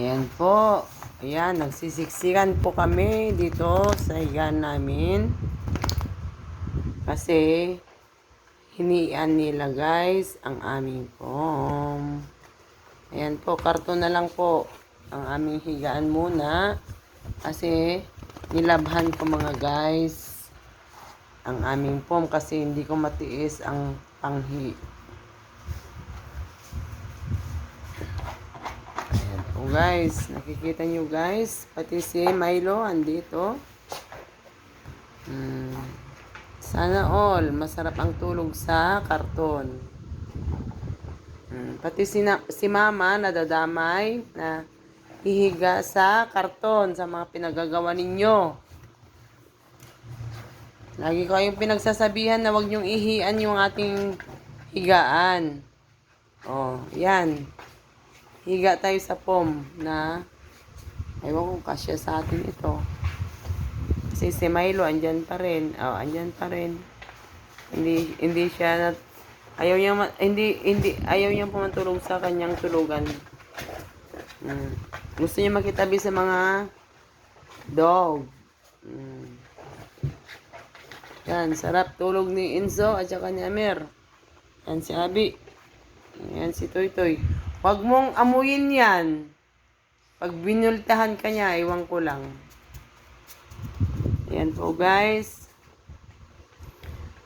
Ayan po. Ayan, nagsisiksikan po kami dito sa higaan namin. Kasi, hinian nila guys ang aming pom. Ayan po, karton na lang po ang aming higaan muna. Kasi, nilabhan ko mga guys ang aming pom kasi hindi ko matiis ang panghi. Ayan po guys, nakikita nyo guys, pati si Milo andito. Hmm. Sana all, masarap ang tulog sa karton. Hmm. Pati si, na, si mama nadadamay na hihiga sa karton sa mga pinagagawa ninyo. Lagi ko kayong pinagsasabihan na wag niyong ihian yung ating higaan. Oh, yan. Higa tayo sa pom na ewan kung kasya sa atin ito. Kasi si Milo andyan pa rin. Oh, andyan pa rin. Hindi hindi siya na ayaw niya hindi hindi ayaw niya pumatulog sa kanyang tulugan. Mm. Gusto niya makitabi sa mga dog. Mm. Yan, sarap tulog ni Enzo at saka ni Amer. Yan si Abi. Yan si Toy Toy. Huwag mong amuyin yan. Pag binultahan ka niya, iwan ko lang. Yan po guys.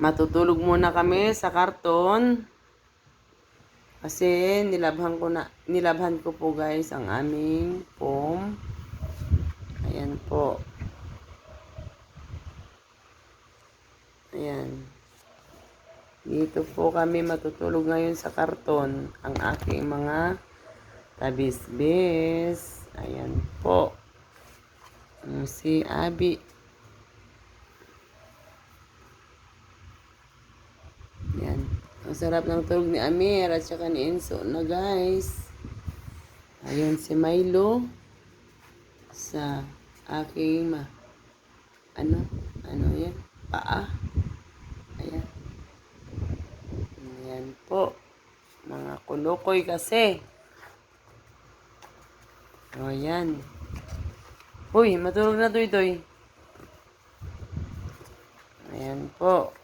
Matutulog muna kami sa karton. Kasi nilabhan ko na nilabhan ko po guys ang aming pom. Ayan po. Ayan. Dito po kami matutulog ngayon sa karton. Ang aking mga tabis-bis. Ayan po. Yung Si Abi. Ayan. Ang sarap ng tulog ni Amir at saka ni Enzo na guys. Ayun si Milo sa aking ma ano ano yan paa ayan ayan po mga kulukoy kasi. O yan uy matulog na to itoy ayan po